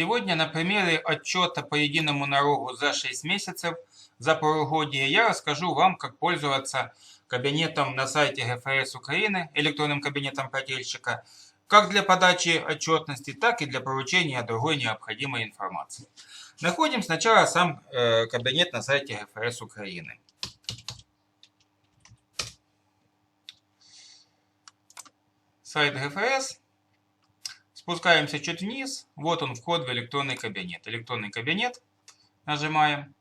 Сегодня на примере отчета по единому налогу за 6 месяцев за полугодие я расскажу вам, как пользоваться кабинетом на сайте ГФС Украины, электронным кабинетом плательщика, как для подачи отчетности, так и для получения другой необходимой информации. Находим сначала сам э, кабинет на сайте ГФС Украины. Сайт ГФС. Спускаемся чуть вниз. Вот он вход в электронный кабинет. Электронный кабинет. Нажимаем.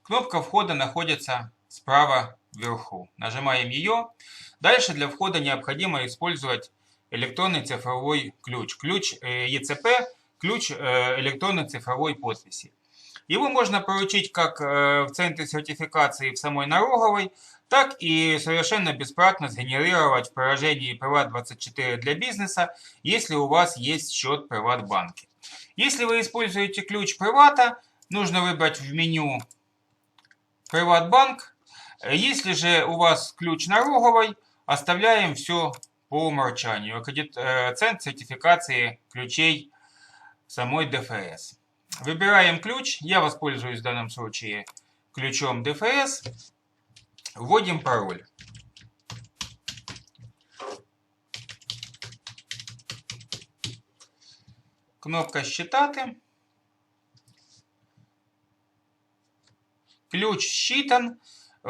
Кнопка входа находится справа вверху. Нажимаем ее. Дальше для входа необходимо использовать электронный цифровой ключ. Ключ ЕЦП, ключ э, электронной цифровой подписи. Его можно получить как э, в центре сертификации в самой налоговой, так и совершенно бесплатно сгенерировать в приложении Privat24 для бизнеса, если у вас есть счет Приватбанке. Если вы используете ключ Привата, нужно выбрать в меню Приватбанк. Если же у вас ключ налоговой, оставляем все по умолчанию. Э, центр сертификации ключей самой ДФС. Выбираем ключ. Я воспользуюсь в данном случае ключом ДФС. Вводим пароль. Кнопка «Считати». Ключ считан.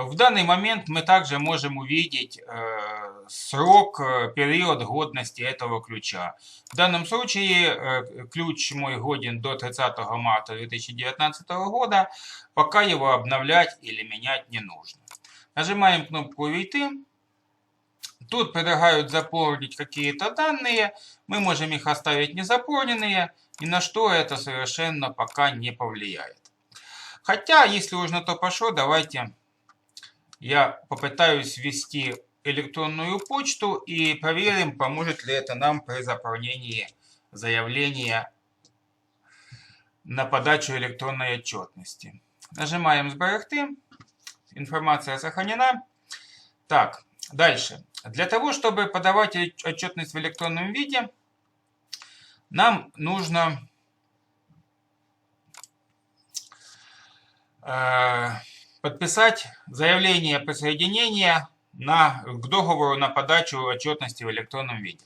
В данный момент мы также можем увидеть э, срок, э, период годности этого ключа. В данном случае э, ключ мой годен до 30 марта 2019 года, пока его обновлять или менять не нужно. Нажимаем кнопку «Войти». Тут предлагают заполнить какие-то данные. Мы можем их оставить незаполненные. И на что это совершенно пока не повлияет. Хотя, если уж на то пошло, давайте я попытаюсь ввести электронную почту и проверим, поможет ли это нам при заполнении заявления на подачу электронной отчетности. Нажимаем «Сберегти». Информация сохранена. Так, дальше. Для того, чтобы подавать отчетность в электронном виде, нам нужно э, подписать заявление присоединения на, к договору на подачу отчетности в электронном виде.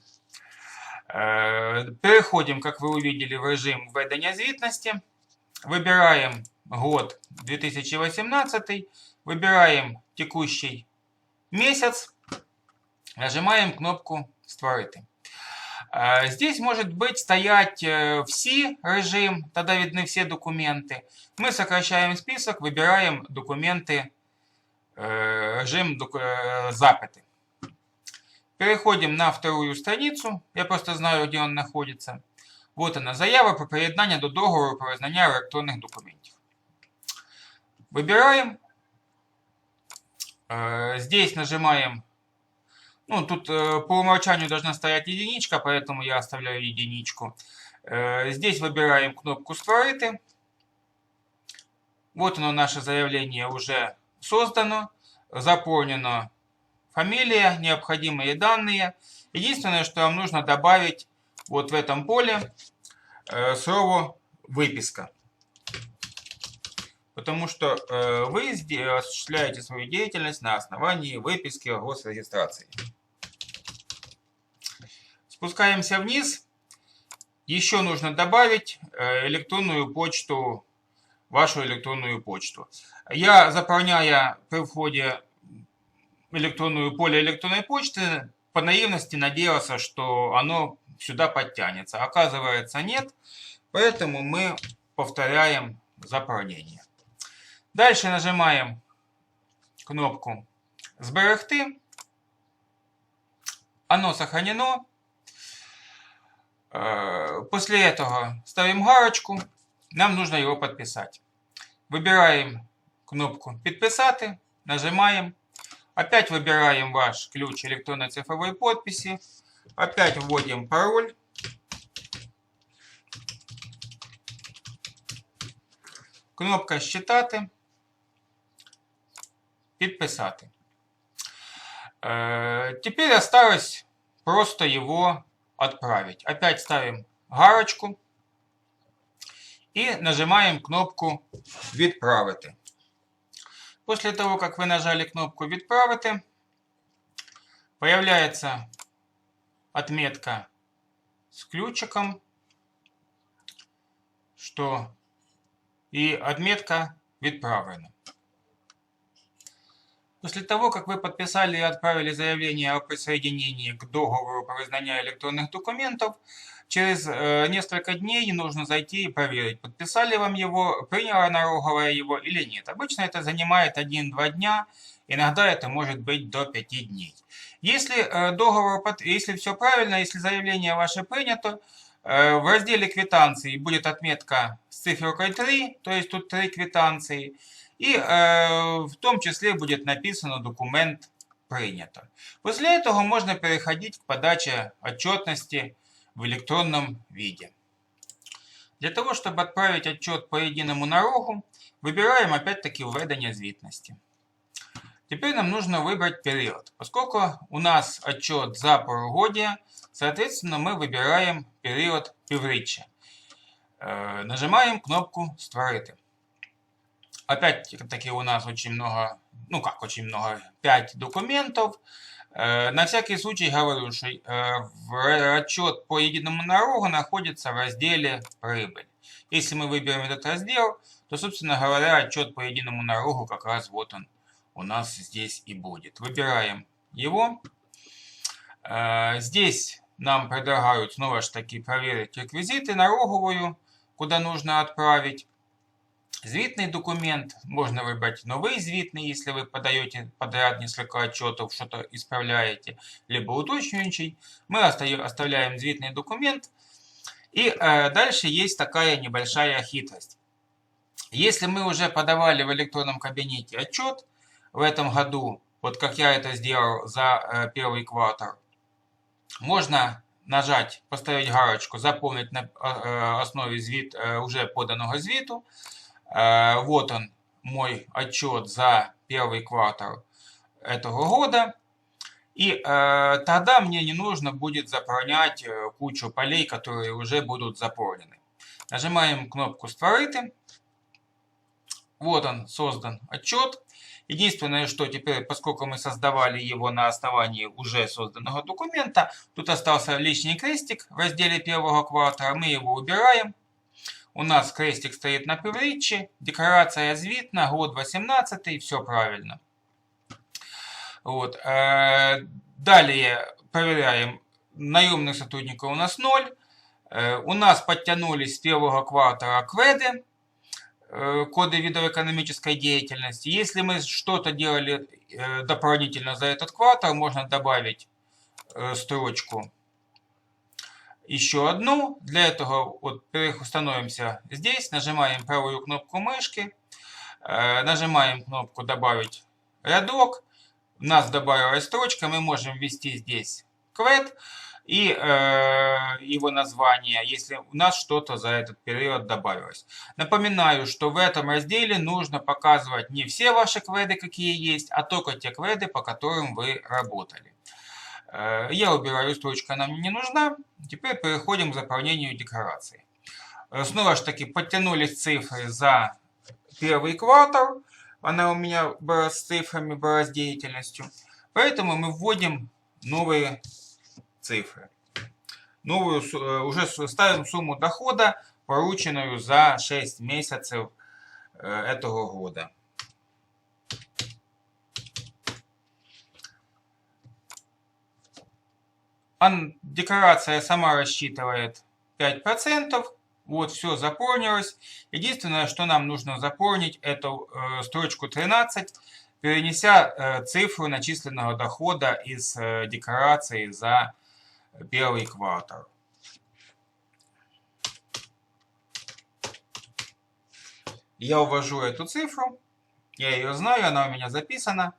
Э, переходим, как вы увидели, в режим введения звітності. Выбираем год 2018 Выбираем текущий месяц, нажимаем кнопку «Створити». Здесь может быть стоять э, все режим, тогда видны все документы. Мы сокращаем список, выбираем документы, э, режим э, запиты. Переходим на вторую страницу. Я просто знаю, где он находится. Вот она, заява про приєднання до договору про визнання електронних документів. Выбираем Э, здесь нажимаем, ну тут э, по умолчанию должна стоять единичка, поэтому я оставляю единичку. Э, здесь выбираем кнопку «Створити». Вот оно, наше заявление уже создано, заполнено фамилия, необходимые данные. Единственное, что вам нужно добавить вот в этом поле слово «выписка» потому что э, вы осуществляете свою деятельность на основании выписки о госрегистрации. Спускаемся вниз. Еще нужно добавить э, электронную почту, вашу электронную почту. Я, заполняя при входе электронную поле электронной почты, по наивности надеялся, что оно сюда подтянется. Оказывается, нет. Поэтому мы повторяем заполнение. Дальше нажимаем кнопку «Зберегти». Оно сохранено. Э, после этого ставим галочку. Нам нужно его подписать. Выбираем кнопку «Підписати», нажимаем. Опять выбираем ваш ключ электронной цифровой подписи. Опять вводим пароль. Кнопка «Считати». підписати. Э, теперь осталось просто его отправить. Опять ставим галочку. и нажимаем кнопку «Відправити». После того, как вы нажали кнопку «Відправити», появляется отметка с ключиком, что и отметка «Відправлено». После того, как вы подписали и отправили заявление о присоединении к договору по признанию электронных документов, через э, несколько дней нужно зайти и проверить, подписали вам его, приняла налоговая его или нет. Обычно это занимает 1-2 дня, иногда это может быть до 5 дней. Если э, договор, если все правильно, если заявление ваше принято, э, в разделе квитанции будет отметка с циферкой 3, то есть тут 3 квитанции, и э, в том числе будет написано документ принято. После этого можно переходить к подаче отчетности в электронном виде. Для того, чтобы отправить отчет по единому налогу, выбираем опять-таки введение звітності. Теперь нам нужно выбрать период. Поскольку у нас отчет за полугодие, соответственно, мы выбираем период півріччя. Э, нажимаем кнопку «Створити». Опять-таки у нас очень много, ну как очень много, 5 документов. Э, на всякий случай говорю, что э, отчет по единому налогу находится в разделе «Прибыль». Если мы выберем этот раздел, то, собственно говоря, отчет по единому налогу как раз вот он у нас здесь и будет. Выбираем его. Э, здесь нам предлагают снова же таки проверить реквизиты налоговую, куда нужно отправить. Звітний документ, можно выбрать новый звітный, если вы подаете подряд несколько отчетов, что-то исправляете, либо уточняющий. Мы оставляем звітный документ. И э, дальше есть такая небольшая хитрость. Если мы уже подавали в электронном кабинете отчет в этом году, вот как я это сделал за э, первый квартал, можно нажать, поставить галочку, заполнить на э, основе звіт, э, уже поданного звіту, Э, вот он, мой отчет за первый квартал этого года. И э, тогда мне не нужно будет заполнять э, кучу полей, которые уже будут заполнены. Нажимаем кнопку «Створити». Вот он, создан отчет. Единственное, что теперь, поскольку мы создавали его на основании уже созданного документа, тут остался лишний крестик в разделе первого квартала. Мы его убираем. У нас крестик стоит на півріччі, декорація звітна, год 18, все правильно. Вот. Э, далее проверяем. Наемных сотрудников у нас 0. Э, у нас подтянулись с первого квартала кведы, э, коды видов экономической деятельности. Если мы что-то делали дополнительно за этот квартал, можно добавить строчку еще одну. Для этого вот установимся здесь, нажимаем правую кнопку мышки, э, нажимаем кнопку «Добавить рядок». У нас добавилась строчка, мы можем ввести здесь квет и э, его название, если у нас что-то за этот период добавилось. Напоминаю, что в этом разделе нужно показывать не все ваши кведы, какие есть, а только те кведы, по которым вы работали. Э, я убираю строчка, она мне не нужна. Теперь переходим к заполнению декларации. Э, снова же таки подтянулись цифры за первый квартал. Она у меня была с цифрами, была с деятельностью. Поэтому мы вводим новые цифры. Новую, э, уже ставим сумму дохода, порученную за 6 месяцев этого года. Декларация сама рассчитывает 5%. Вот, все заполнилось. Единственное, что нам нужно заполнить, это э, строчку 13, перенеся э, цифру начисленного дохода из э, декларации за первый квартал. Я увожу эту цифру. Я ее знаю, она у меня записана.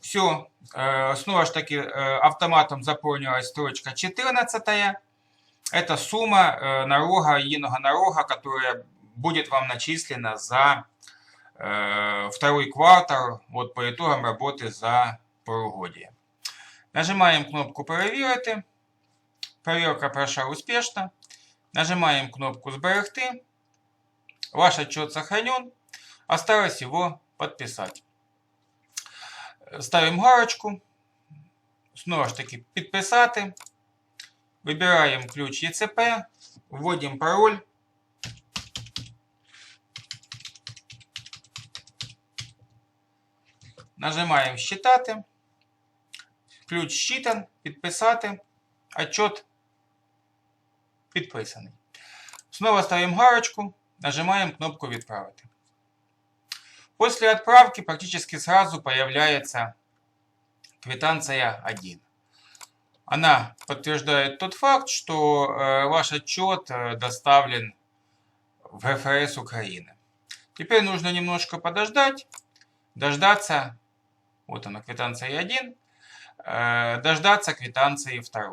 Все, э, снова же таки э, автоматом заполнилась строчка 14. Это сумма э, налога, единого налога, которая будет вам начислена за второй квартал вот по итогам работы за полугодие. Нажимаем кнопку «Перевірити». Проверка прошла успешно. Нажимаем кнопку «Сберегти». Ваш отчет сохранен. Осталось его подписать. Ставим галочку. Снова ж таки підписати. Вибираємо ключ ЄЦП, вводимо пароль. Нажимаємо «Считати». Ключ считан, підписати. Отчет підписаний. Снова ставим галочку, нажимаем кнопку «Відправити». После отправки практически сразу появляется квитанция 1. Она подтверждает тот факт, что э, ваш отчет э, доставлен в ФРС Украины. Теперь нужно немножко подождать, дождаться, вот она квитанция 1, э, дождаться квитанции 2.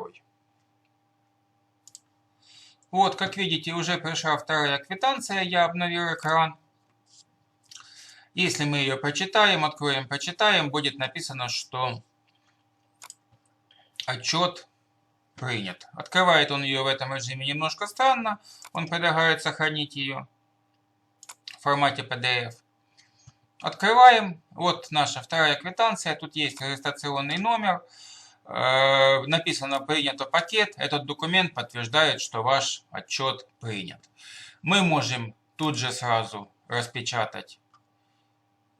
Вот, как видите, уже пришла вторая квитанция, я обновил экран. Если мы ее прочитаем, откроем, почитаем, будет написано, что отчет принят. Открывает он ее в этом режиме немножко странно. Он предлагает сохранить ее в формате PDF. Открываем. Вот наша вторая квитанция. Тут есть регистрационный номер. Э, написано «Принято пакет». Этот документ подтверждает, что ваш отчет принят. Мы можем тут же сразу распечатать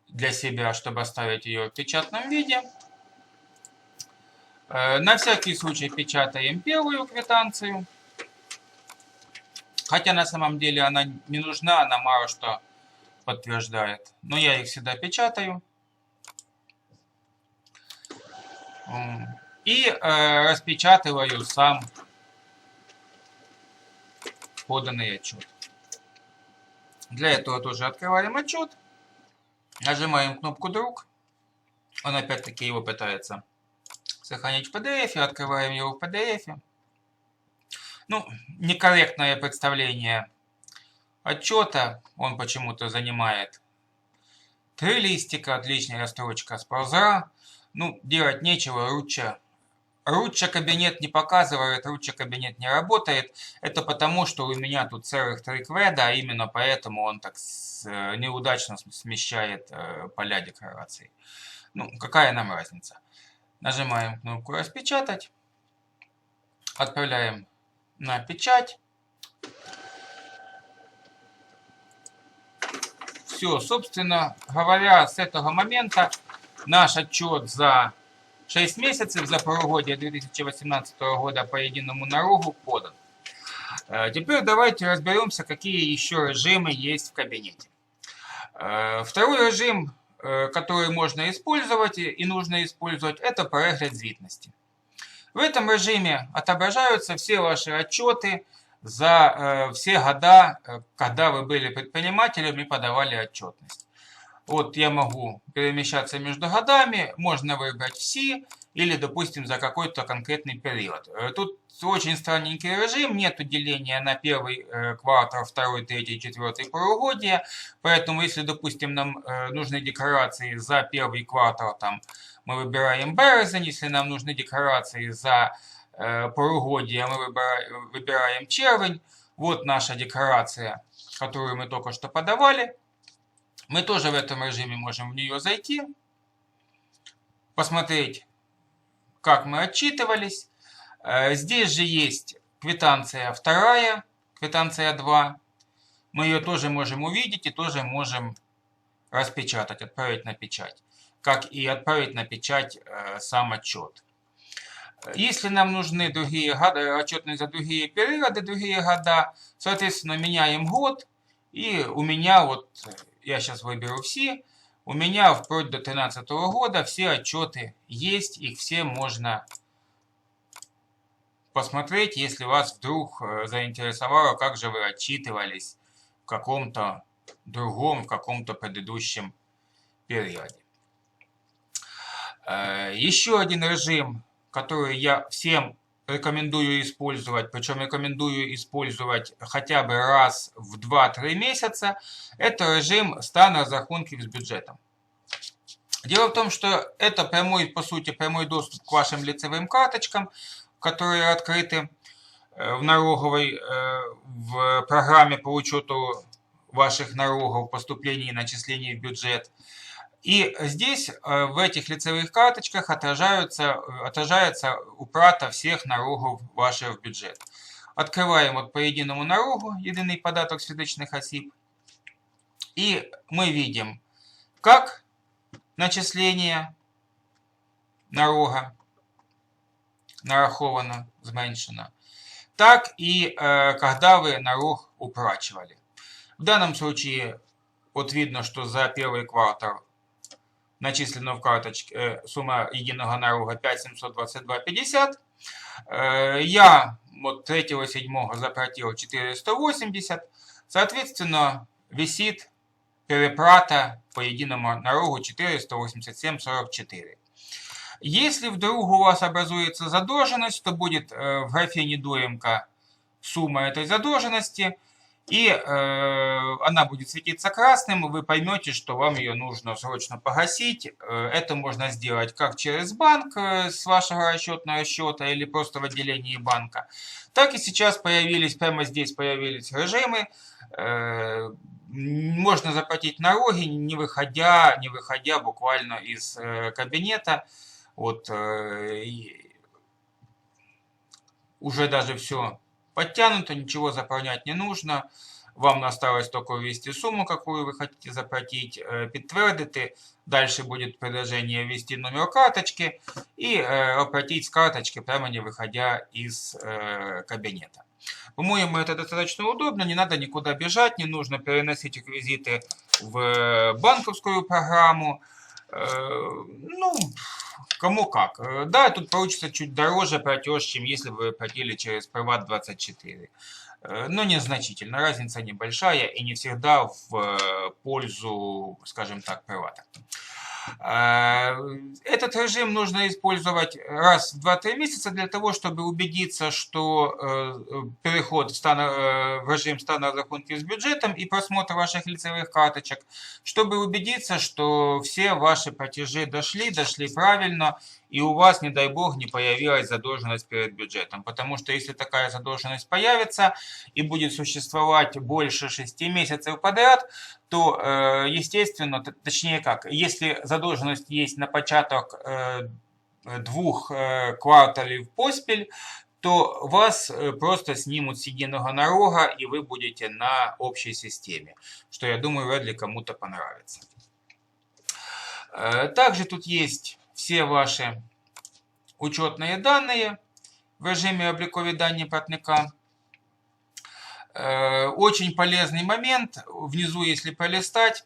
для себя, чтобы оставить ее в печатном виде. Э, на всякий случай печатаем первую квитанцию. Хотя на самом деле она не нужна, она мало что подтверждает. Но я их всегда печатаю. И э, распечатываю сам поданный отчет. Для этого тоже открываем отчет. Нажимаем кнопку «Друг». Он опять-таки его пытается сохранить в PDF. Открываем его в PDF. Ну, некорректное представление отчета. Он почему-то занимает три листика. Отличная строчка сползла. Ну, делать нечего. Руча Руча кабинет не показывает, руча кабинет не работает. Это потому, что у меня тут целых три кведа, а именно поэтому он так э, неудачно смещает э, поля декларации. Ну, какая нам разница? Нажимаем кнопку «Распечатать». Отправляем на печать. Все, собственно говоря, с этого момента наш отчет за 6 месяцев за полугодие 2018 года по единому налогу подан. Э, теперь давайте разберемся, какие еще режимы есть в кабинете. Э, второй режим, э, который можно использовать и нужно использовать, это перегляд звітності. В этом режиме отображаются все ваши отчеты за все года, когда вы были предпринимателем и подавали отчетность. Вот я могу перемещаться между годами, можно выбрать все или, допустим, за какой-то конкретный период. Э, тут очень странненький режим, нет деления на первый э, квартал, второй, третий, четвертый полугодие. Поэтому, если, допустим, нам э, нужны декларации за первый квартал, там мы выбираем березень, если нам нужны декларации за полугодие, мы выбираем, червень. Вот наша декларация, которую мы только что подавали. Мы тоже в этом режиме можем в нее зайти, посмотреть, как мы отчитывались. Э, здесь же есть квитанция вторая, квитанция 2. Мы ее тоже можем увидеть и тоже можем распечатать, отправить на печать. Как и отправить на печать э, сам отчет. Если нам нужны другие годы, отчетные за другие периоды, другие года, соответственно, меняем год. И у меня вот я сейчас выберу все. У меня вплоть до 2013 года все отчеты есть, их все можно посмотреть, если вас вдруг э, заинтересовало, как же вы отчитывались в каком-то другом, в каком-то предыдущем периоде. Э, еще один режим, который я всем рекомендую использовать, причем рекомендую использовать хотя бы раз в 2-3 месяца, это режим стана разрахунків с бюджетом. Дело в том, что это прямой, по сути, прямой доступ к вашим лицевым карточкам, которые открыты. в налоговой в программе по учету ваших налогов, поступлений и начислений в бюджет. И здесь в этих лицевых карточках отражаются, отражается уплата всех налогов ваших в бюджет. Открываем вот по единому налогу, единый податок с физичных осіб. И мы видим, как начисление налога нараховано, зменшено, так и э, когда вы налог уплачивали. В данном случае вот видно, что за первый квартал начислено в карточке сумма единого налога 5722,50. Э, я вот 3-7 заплатил 480. Соответственно, висит переплата по единому налогу 487,44. Если вдруг у вас образуется задолженность, то будет в графе недоимка сумма этой задолженности, и э, она будет светиться красным, вы поймете, что вам ее нужно срочно погасить. Э, это можно сделать как через банк э, с вашего расчетного счета или просто в отделении банка, так и сейчас появились, прямо здесь появились режимы, э, можно заплатить налоги, не выходя, не выходя буквально из э, кабинета. Вот, э, уже даже все подтянуто, ничего заполнять не нужно. Вам осталось только ввести сумму, какую вы хотите заплатить, э, підтвердити. Дальше будет предложение ввести номер карточки и оплатить с карточки, прямо не выходя из кабинета. По-моему, это достаточно удобно, не надо никуда бежать, не нужно переносить реквизиты в банковскую программу. Э, ну, кому как. Э, да, тут получится чуть дороже платеж, чем если бы платили через Приват24. Э, но незначительно, разница небольшая и не всегда в пользу, скажем так, привата. А, этот режим нужно использовать раз в 2-3 месяца для того, чтобы убедиться, что э, переход в, стан, э, в режим стана рахунки с бюджетом и просмотр ваших лицевых карточек, чтобы убедиться, что все ваши платежи дошли, дошли правильно, и у вас, не дай бог, не появилась задолженность перед бюджетом. Потому что если такая задолженность появится и будет существовать больше 6 месяцев подряд, то, э, естественно, точнее как, если задолженность есть на початок э, двух э, кварталів поспіль, то вас просто снимут с единого налога, и вы будете на общей системе, что, я думаю, вряд ли кому-то понравится. Также тут есть все ваши учетные данные в режиме обликові дані платника. Э, очень полезный момент. Внизу, если полистать,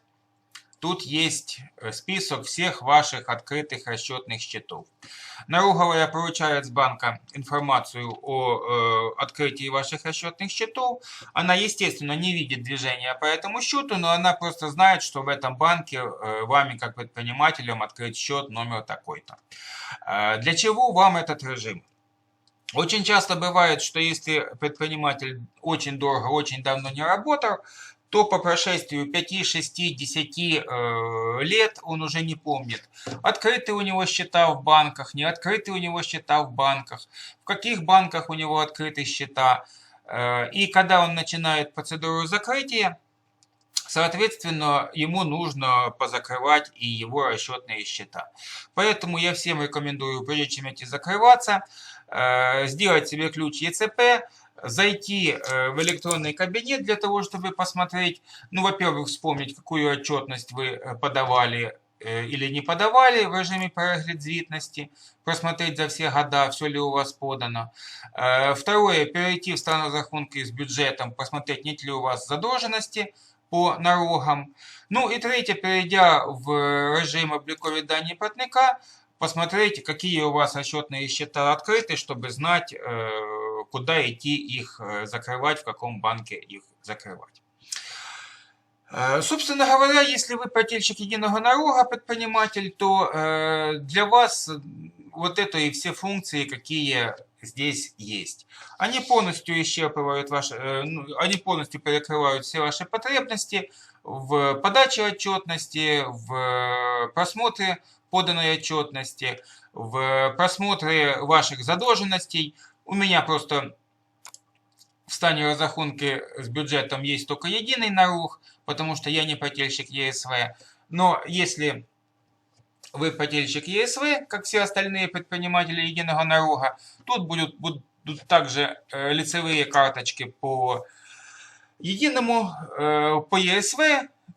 тут есть э, список всех ваших открытых расчетных счетов. Налоговая получает с банка информацию о э, открытии ваших расчетных счетов. Она, естественно, не видит движения по этому счету, но она просто знает, что в этом банке э, вами, как предпринимателем, открыт счет номер такой-то. Э, для чего вам этот режим? Очень часто бывает, что если предприниматель очень долго, очень давно не работал, то по прошествию 5, 6, 10 э, лет он уже не помнит, открыты у него счета в банках, не открыты у него счета в банках, в каких банках у него открыты счета. Э, и когда он начинает процедуру закрытия, соответственно, ему нужно позакрывать и его расчетные счета. Поэтому я всем рекомендую, прежде чем идти закрываться, э, сделать себе ключ ЕЦП, зайти э, в электронный кабинет для того, чтобы посмотреть, ну, во-первых, вспомнить, какую отчетность вы э, подавали э, или не подавали в режиме переглядзвітности, просмотреть за все года, все ли у вас подано. Второе, перейти в страну рахунки с бюджетом, посмотреть, нет ли у вас задолженности по налогам. Ну и третье, перейдя в режим обликові дані платника, посмотреть, какие у вас расчетные счета открыты, чтобы знать, куда идти их э, закрывать, в каком банке их закрывать. Э, собственно говоря, если вы плательщик единого налога, предприниматель, то э, для вас вот это и все функции, какие здесь есть. Они полностью исчерпывают ваши, ну, они полностью перекрывают все ваши потребности в подаче отчетности, в просмотре поданной отчетности, в просмотре ваших задолженностей, у меня просто в стане разрахунки с бюджетом есть только единый налог, потому что я не плательщик ЕСВ. Но если вы плательщик ЕСВ, как все остальные предприниматели единого налога, тут будут, будут также э, лицевые карточки по единому, э, по ЕСВ,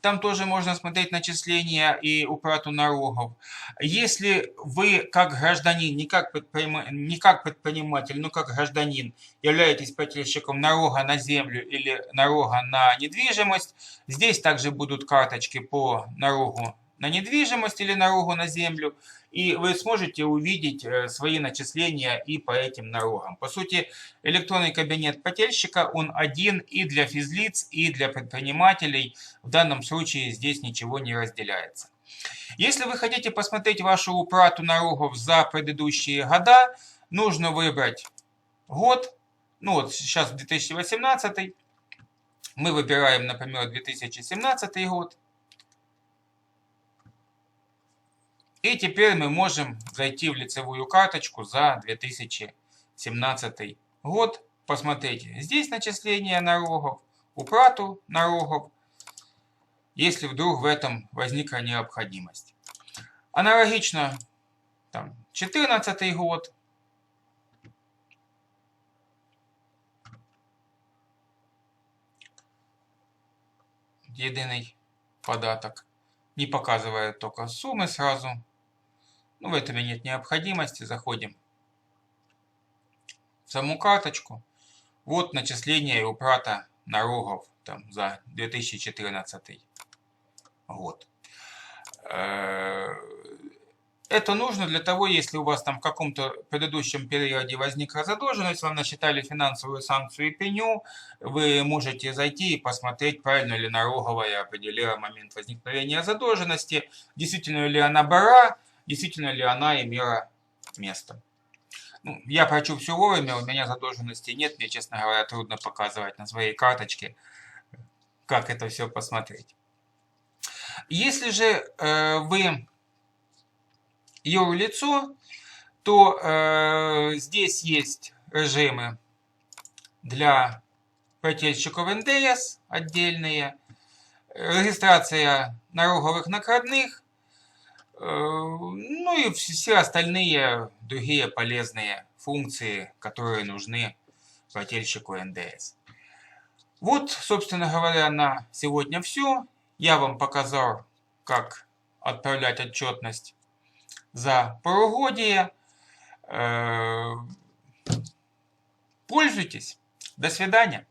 там тоже можно смотреть начисления и уплату налогов. Если вы как гражданин, не как, предпринима... не как предприниматель, но как гражданин являетесь плательщиком налога на землю или налога на недвижимость, здесь также будут карточки по налогу на недвижимость или налогу на землю, и вы сможете увидеть э, свои начисления и по этим налогам. По сути, электронный кабинет плательщика, он один и для физлиц, и для предпринимателей. В данном случае здесь ничего не разделяется. Если вы хотите посмотреть вашу уплату налогов за предыдущие года, нужно выбрать год. Ну вот сейчас 2018. Мы выбираем, например, 2017 год. И теперь мы можем зайти в лицевую карточку за 2017 год, посмотреть здесь начисление налогов, уплату налогов, если вдруг в этом возникла необходимость. Аналогично там, 14 год. Единый податок. Не показывает только суммы сразу. Ну, в этом нет необходимости. Заходим в саму карточку. Вот начисление уплата налогов там, за 2014 год. Э, это нужно для того, если у вас там в каком-то предыдущем периоде возникла задолженность, вам насчитали финансовую санкцию и пеню, вы можете зайти и посмотреть, правильно ли налоговая определила момент возникновения задолженности, действительно ли она бара, действительно ли она имела место. Ну, я прочу все вовремя, у меня задолженности нет, мне, честно говоря, трудно показывать на своей карточке, как это все посмотреть. Если же э, вы юрлицо, то э, здесь есть режимы для плательщиков НДС отдельные, регистрация налоговых накладных, Э, ну и все остальные другие полезные функции, которые нужны плательщику НДС. Вот, собственно говоря, на сегодня все. Я вам показал, как отправлять отчетность за полугодие. Э, пользуйтесь. До свидания.